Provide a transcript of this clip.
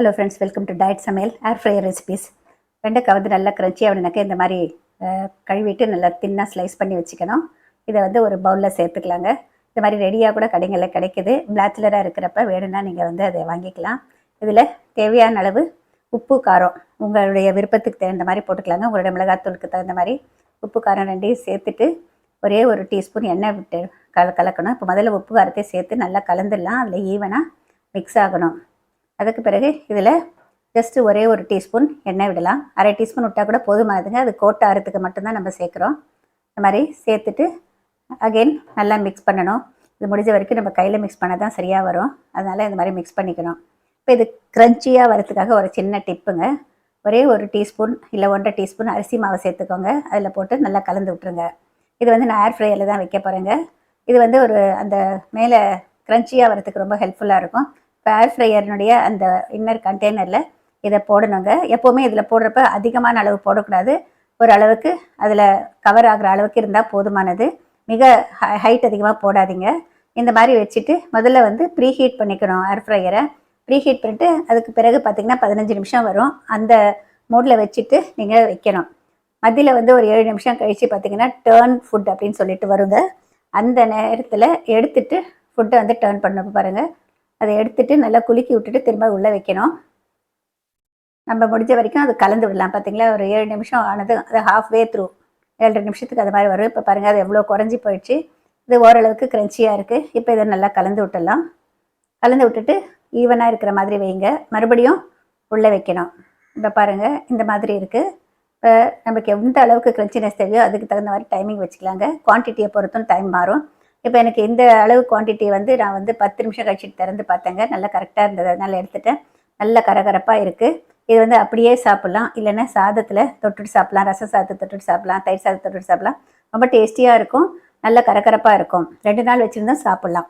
Hello friends welcome to diet சமையல் air fryer recipes வெண்டைக்காய் வந்து நல்லா கிரன்ச்சியாக வேணுனாக்கா இந்த மாதிரி கழுவிட்டு நல்லா தின்னாக ஸ்லைஸ் பண்ணி வச்சுக்கணும். இதை வந்து ஒரு பவுலில் சேர்த்துக்கலாங்க. இந்த மாதிரி ரெடியாக கூட கடைகளில் கிடைக்குது. பிளாச்சுலராக இருக்கிறப்ப வேணும்னா நீங்கள் வந்து அதை வாங்கிக்கலாம். இதில் தேவையான அளவு உப்பு காரம் உங்களுடைய விருப்பத்துக்கு தகுந்த மாதிரி போட்டுக்கலாங்க. உங்களுடைய மிளகாத்தூளுக்கு தகுந்த மாதிரி உப்பு காரம் ரெண்டையும் சேர்த்துட்டு ஒரே ஒரு டீஸ்பூன் எண்ணெய் விட்டு கல கலக்கணும். இப்போ முதல்ல உப்பு காரத்தை சேர்த்து நல்லா கலந்துடலாம். அதில் ஈவனாக மிக்ஸ் ஆகணும். அதுக்கு பிறகு இதில் ஜஸ்ட்டு ஒரே ஒரு டீஸ்பூன் எண்ணெய் விடலாம். அரை டீஸ்பூன் விட்டால் கூட போதுமானதுங்க அது கோட்டை அறுத்துக்கு மட்டும்தான் நம்ம சேர்க்குறோம். இந்த மாதிரி சேர்த்துட்டு அகைன் நல்லா மிக்ஸ் பண்ணணும். இது முடிஞ்ச வரைக்கும் நம்ம கையில் மிக்ஸ் பண்ணால் தான் சரியாக வரும். அதனால் இந்த மாதிரி மிக்ஸ் பண்ணிக்கணும். இப்போ இது க்ரன்ச்சியாக வரதுக்காக ஒரு சின்ன டிப்புங்க. ஒரே ஒரு டீஸ்பூன் இல்லை ஒன்றரை டீஸ்பூன் அரிசி மாவை சேர்த்துக்கோங்க. அதில் போட்டு நல்லா கலந்து விட்ருங்க இது வந்து நான் ஏர் ஃப்ரையரில் தான் வைக்க போகிறேங்க இது வந்து ஒரு அந்த மேலே க்ரன்ச்சியாக வரதுக்கு ரொம்ப ஹெல்ப்ஃபுல்லாக இருக்கும். இப்போ ஏர் ஃப்ரையர்னுடைய அந்த இன்னர் கண்டெய்னரில் இதை போடணுங்க. எப்போவுமே இதில் போடுறப்ப அதிகமான அளவு போடக்கூடாது. ஒரு அளவுக்கு அதில் கவர் ஆகிற அளவுக்கு இருந்தால் போதுமானது. மிக ஹைட் அதிகமாக போடாதீங்க. இந்த மாதிரி வச்சுட்டு முதல்ல வந்து ப்ரீ ஹீட் பண்ணிக்கணும் ஏர் ஃப்ரையரை ப்ரீ ஹீட் பண்ணிட்டு அதுக்கு பிறகு பார்த்தீங்கன்னா பதினஞ்சு நிமிஷம் வரும். அந்த மோடில் வச்சுட்டு நீங்கள் வைக்கணும். மதியில் வந்து ஒரு ஏழு நிமிஷம் கழித்து பார்த்தீங்கன்னா டேர்ன் ஃபுட் அப்படின்னு சொல்லிட்டு வருங்க. அந்த நேரத்தில் எடுத்துட்டு ஃபுட்டை வந்து டேர்ன் பண்ண பாருங்கள் அதை எடுத்துட்டு நல்லா குலுக்கி விட்டுட்டு திரும்ப உள்ளே வைக்கணும். நம்ம முடிஞ்ச வரைக்கும் அது கலந்து விடலாம். பார்த்தீங்களா ஒரு ஏழு நிமிஷம் ஆனது அது ஹாஃப் வே த்ரூ ஏழரை நிமிஷத்துக்கு அது மாதிரி வரும். இப்போ பாருங்கள் அது எவ்வளோ குறைஞ்சி போயிடுச்சு. இது ஓரளவுக்கு க்ரன்ச்சியாக இருக்குது இப்போ இதை நல்லா கலந்து விட்டுடலாம். கலந்து விட்டுட்டு ஈவனாக இருக்கிற மாதிரி வைங்க. மறுபடியும் உள்ளே வைக்கணும். இப்போ பாருங்கள் இந்த மாதிரி இருக்குது இப்போ நமக்கு எந்த அளவுக்கு க்ரன்ச்சினஸ் தேவையோ அதுக்கு தகுந்த மாதிரி டைமிங் வச்சுக்கலாங்க. குவான்டிட்டியை பொறுத்தும் டைம் மாறும். இப்போ எனக்கு இந்த அளவு குவான்டிட்டி வந்து நான் வந்து பத்து நிமிஷம் கழிச்சு திறந்து பார்த்தேங்க. நல்லா கரெக்டாக இருந்தது. அதனால் எடுத்துட்டேன். நல்ல கரகரப்பாக இருக்குது இது வந்து அப்படியே சாப்பிட்லாம். இல்லைன்னா சாதத்தில் தொட்டுட்டு சாப்பிட்லாம். ரசம் சாதத்தை தொட்டுட்டு சாப்பிட்லாம். தயிர் சாதத்தை தொட்டுட்டு சாப்பிட்லாம். ரொம்ப டேஸ்டியாக இருக்கும். நல்ல கரகரப்பாக இருக்கும். ரெண்டு நாள் வச்சுருந்தா சாப்பிட்லாம்.